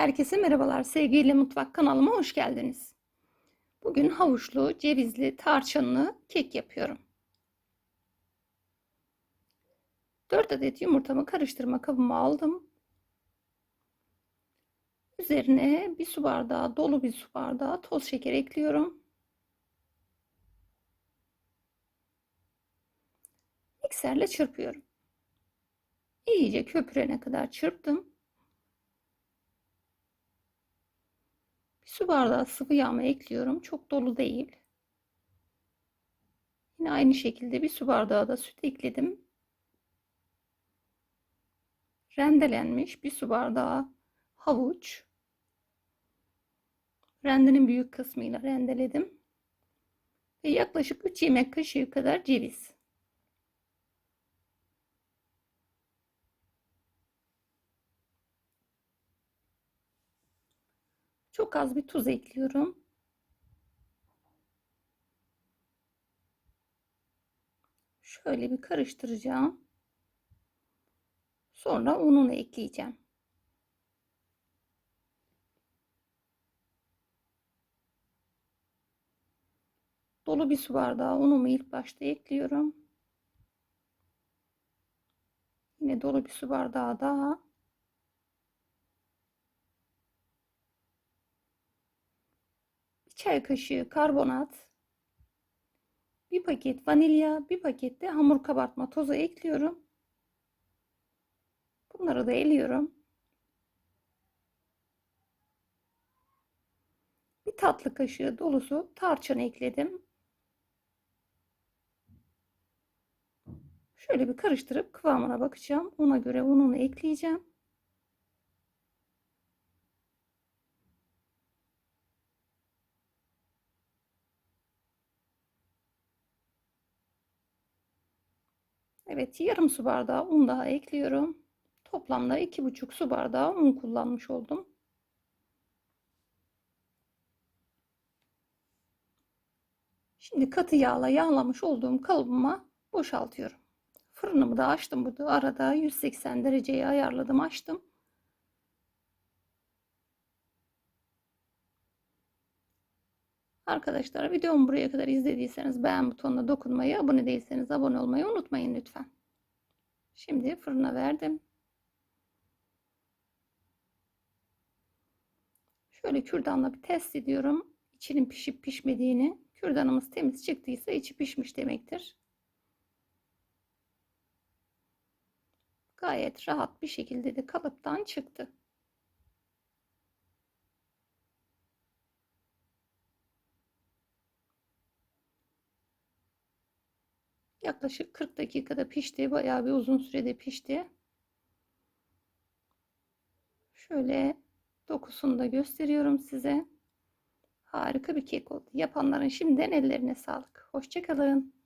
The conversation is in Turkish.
Herkese merhabalar. Sevgiyle Mutfak kanalıma hoş geldiniz. Bugün havuçlu, cevizli, tarçınlı kek yapıyorum. 4 adet yumurtamı karıştırma kabıma aldım. Üzerine bir su bardağı, dolu bir su bardağı toz şeker ekliyorum. Mikserle çırpıyorum. İyice köpürene kadar çırptım. Su bardağı sıvı yağımı ekliyorum. Çok dolu değil. Yine aynı şekilde bir su bardağı da süt ekledim. Rendelenmiş bir su bardağı havuç. Rendenin büyük kısmıyla rendeledim. Ve yaklaşık 3 yemek kaşığı kadar ceviz. Çok az bir tuz ekliyorum. Şöyle bir karıştıracağım. Sonra ununu ekleyeceğim. Dolu bir su bardağı unumu ilk başta ekliyorum. Yine dolu bir su bardağı daha. Çay kaşığı karbonat, bir paket vanilya, bir paket de hamur kabartma tozu ekliyorum. Bunları da eliyorum. Bir tatlı kaşığı dolusu tarçın ekledim. Şöyle bir karıştırıp kıvamına bakacağım. Ona göre ununu ekleyeceğim. Evet yarım su bardağı un daha ekliyorum. Toplamda iki buçuk su bardağı un kullanmış oldum. Şimdi katı yağla yağlamış olduğum kalıbıma boşaltıyorum. Fırınımı da açtım burada arada 180 dereceye ayarladım açtım. Arkadaşlar videomu buraya kadar izlediyseniz beğen butonuna dokunmayı, abone değilseniz abone olmayı unutmayın lütfen. Şimdi fırına verdim. Şöyle kürdanla bir test ediyorum. İçinin pişip pişmediğini. Kürdanımız temiz çıktıysa içi pişmiş demektir. Gayet rahat bir şekilde de kalıptan çıktı. Yaklaşık 40 dakikada pişti. Bayağı bir uzun sürede pişti. Şöyle dokusunu da gösteriyorum size. Harika bir kek oldu. Yapanların şimdiden ellerine sağlık. Hoşçakalın.